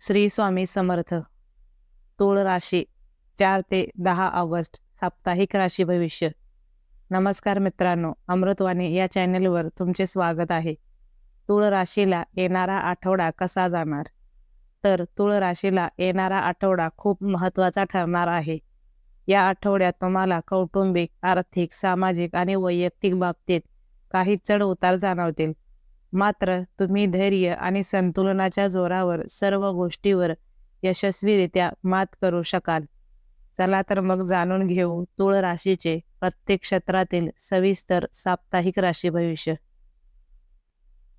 श्री स्वामी समर्थ. तुळ राशी चार ते दहा ऑगस्ट साप्ताहिक राशी भविष्य. नमस्कार मित्रांनो अमृतवाणी या चॅनेलवर तुमचे स्वागत आहे. तुळ राशीला येणारा आठवडा कसा जाणार? तर तुळ राशीला येणारा आठवडा खूप महत्त्वाचा ठरणार आहे. या आठवड्यात तुम्हाला कौटुंबिक आर्थिक सामाजिक आणि वैयक्तिक बाबतीत काही चढ उतार जाणवतील. मात्र तुम्ही धैर्य आणि संतुलनाच्या जोरावर सर्व गोष्टीवर यशस्वीरित्या मात करू शकाल. चला तर मग जाणून घेऊ तुळ राशीचे प्रत्येक क्षेत्रातील सविस्तर साप्ताहिक राशी भविष्य.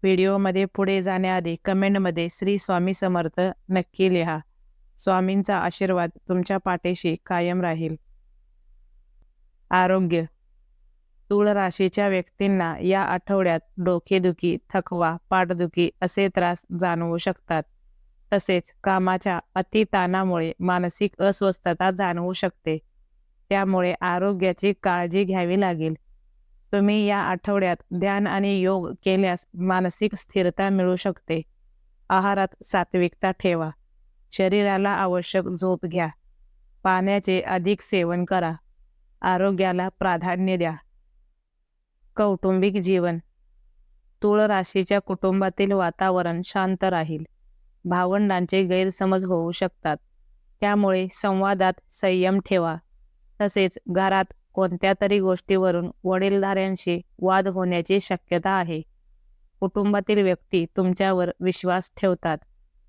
व्हिडिओमध्ये पुढे जाण्याआधी कमेंटमध्ये श्री स्वामी समर्थ नक्की लिहा. स्वामींचा आशीर्वाद तुमच्या पाठीशी कायम राहील. आरोग्य तूळ राशीच्या व्यक्तींना या आठवड्यात डोकेदुखी थकवा पाठदुखी असे त्रास जाणवू शकतात. तसेच कामाच्या अतिताणामुळे मानसिक अस्वस्थता जाणवू शकते. त्यामुळे आरोग्याची काळजी घ्यावी लागेल. तुम्ही या आठवड्यात ध्यान आणि योग केल्यास मानसिक स्थिरता मिळू शकते. आहारात सात्विकता ठेवा. शरीराला आवश्यक झोप घ्या. पाण्याचे अधिक सेवन करा. आरोग्याला प्राधान्य द्या. कौटुंबिक जीवन. तुळ राशीच्या कुटुंबातील वातावरण शांत राहील. भावंडांचे गैरसमज होऊ शकतात. त्यामुळे संवादात संयम ठेवा. तसेच घरात कोणत्या तरी गोष्टीवरून वडीलधाऱ्यांशी वाद होण्याची शक्यता आहे. कुटुंबातील व्यक्ती तुमच्यावर विश्वास ठेवतात.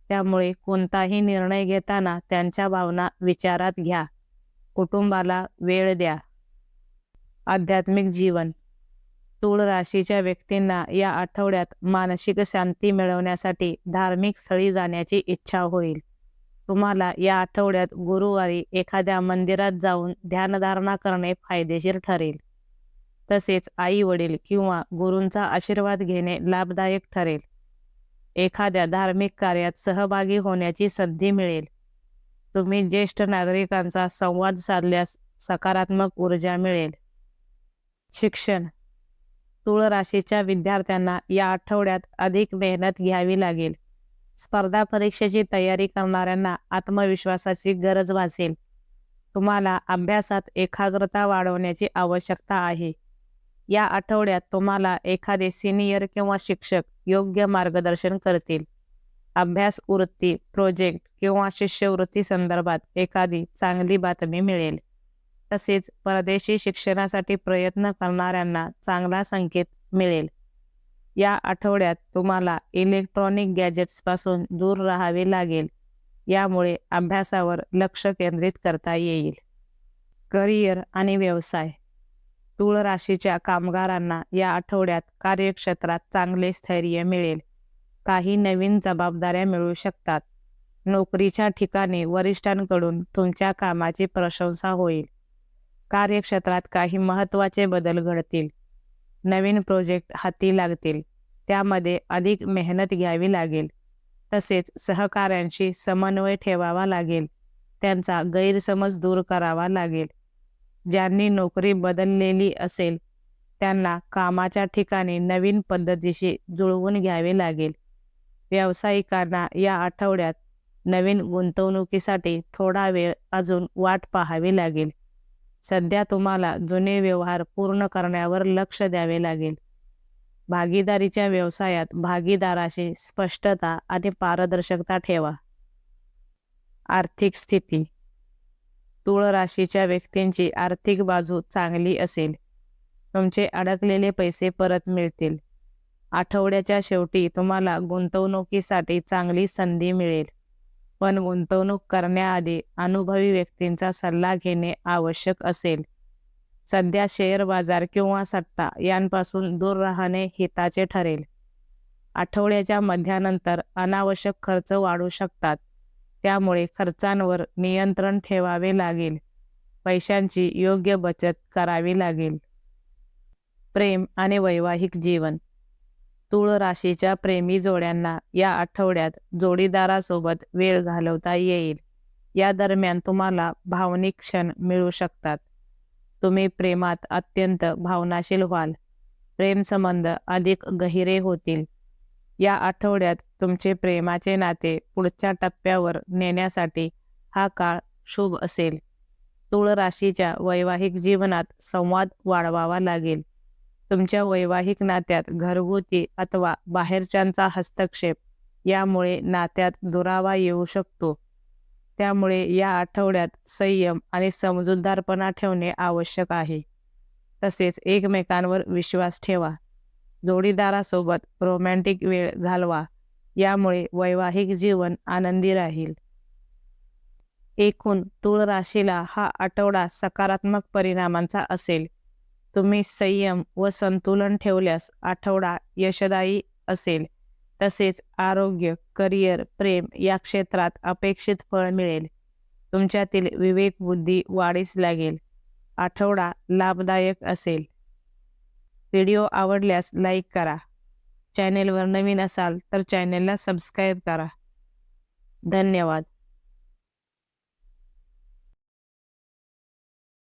त्यामुळे कोणताही निर्णय घेताना त्यांच्या भावना विचारात घ्या. कुटुंबाला वेळ द्या. आध्यात्मिक जीवन. तूळ राशीच्या व्यक्तींना या आठवड्यात मानसिक शांती मिळवण्यासाठी धार्मिक स्थळी जाण्याची इच्छा होईल. तुम्हाला या आठवड्यात गुरुवारी एखाद्या मंदिरात जाऊन ध्यानधारणा करणे फायदेशीर ठरेल. तसेच आई वडील किंवा गुरूंचा आशीर्वाद घेणे लाभदायक ठरेल. एखाद्या धार्मिक कार्यात सहभागी होण्याची संधी मिळेल. तुम्ही ज्येष्ठ नागरिकांचा संवाद साधल्यास सकारात्मक ऊर्जा मिळेल. शिक्षण तुळ राशीच्या विद्यार्थ्यांना या आठवड्यात अधिक मेहनत घ्यावी लागेल. स्पर्धा परीक्षेची तयारी करणाऱ्यांना आत्मविश्वासाची गरज भासेल. तुम्हाला अभ्यासात एकाग्रता वाढवण्याची आवश्यकता आहे. या आठवड्यात तुम्हाला एखादे सिनियर किंवा शिक्षक योग्य मार्गदर्शन करतील. अभ्यास वृत्ती प्रोजेक्ट किंवा शिष्यवृत्ती संदर्भात एखादी चांगली बातमी मिळेल. तसेच परदेशी शिक्षणासाठी प्रयत्न करणाऱ्यांना चांगला संकेत मिळेल. या आठवड्यात तुम्हाला इलेक्ट्रॉनिक गॅजेट्सपासून दूर राहावे लागेल. यामुळे अभ्यासावर लक्ष केंद्रित करता येईल. करिअर आणि व्यवसाय. तूळ राशीच्या कामगारांना या आठवड्यात कार्यक्षेत्रात चांगले स्थैर्य मिळेल. काही नवीन जबाबदाऱ्या मिळू शकतात. नोकरीच्या ठिकाणी वरिष्ठांकडून तुमच्या कामाची प्रशंसा होईल. कार्यक्षेत्रात काही महत्त्वाचे बदल घडतील. नवीन प्रोजेक्ट हाती लागतील. त्यामध्ये अधिक मेहनत घ्यावी लागेल. तसेच सहकाऱ्यांशी समन्वय ठेवावा लागेल. त्यांचा गैरसमज दूर करावा लागेल. ज्यांनी नोकरी बदललेली असेल त्यांना कामाच्या ठिकाणी नवीन पद्धतीशी जुळवून घ्यावे लागेल. व्यावसायिकांना या आठवड्यात नवीन गुंतवणुकीसाठी थोडा वेळ अजून वाट पाहावी लागेल. सध्या तुम्हाला जुने व्यवहार पूर्ण करण्यावर लक्ष द्यावे लागेल. भागीदारीच्या व्यवसायात भागीदाराशी स्पष्टता आणि पारदर्शकता ठेवा. आर्थिक स्थिती. तुळ राशीच्या व्यक्तींची आर्थिक बाजू चांगली असेल. तुमचे अडकलेले पैसे परत मिळतील. आठवड्याच्या शेवटी तुम्हाला गुंतवणुकीसाठी चांगली संधी मिळेल. पण गुंतवणूक करण्याआधी अनुभवी व्यक्तींचा सल्ला घेणे आवश्यक असेल. सध्या शेअर बाजार किंवा सट्टा यांपासून दूर राहणे हिताचे ठरेल. आठवड्याच्या मध्यानंतर अनावश्यक खर्च वाढू शकतात. त्यामुळे खर्चांवर नियंत्रण ठेवावे लागेल. पैशांची योग्य बचत करावी लागेल. प्रेम आणि वैवाहिक जीवन. तुळ राशीच्या प्रेमी जोड्यांना या आठवड्यात जोडीदारासोबत वेळ घालवता येईल. या दरम्यान तुम्हाला भावनिक क्षण मिळू शकतात. तुम्ही प्रेमात अत्यंत भावनाशील व्हाल. प्रेमसंबंध अधिक गहिरे होतील. या आठवड्यात तुमचे प्रेमाचे नाते पुढच्या टप्प्यावर नेण्यासाठी हा काळ शुभ असेल. तुळ राशीच्या वैवाहिक जीवनात संवाद वाढवावा लागेल. तुमच्या वैवाहिक नात्यात घरगुती अथवा बाहेरच्यांचा हस्तक्षेप यामुळे नात्यात दुरावा येऊ शकतो. त्यामुळे या आठवड्यात संयम आणि समजूतदारपणा ठेवणे आवश्यक आहे. तसेच एकमेकांवर विश्वास ठेवा. जोडीदारासोबत रोमॅन्टिक वेळ घालवा. यामुळे वैवाहिक जीवन आनंदी राहील. एकूण तूळ राशीला हा आठवडा सकारात्मक परिणामांचा असेल. तुम्ही संयम व संतुलन ठेवल्यास आठवडा यशदायी असेल. तसेच आरोग्य करिअर प्रेम या क्षेत्रात अपेक्षित फळ मिळेल. तुमच्यातील विवेक बुद्धी वाढीस लागेल. आठवडा लाभदायक असेल. व्हिडिओ आवडल्यास लाईक करा. चॅनेलवर नवीन असाल तर चॅनेलला सबस्क्राईब करा. धन्यवाद.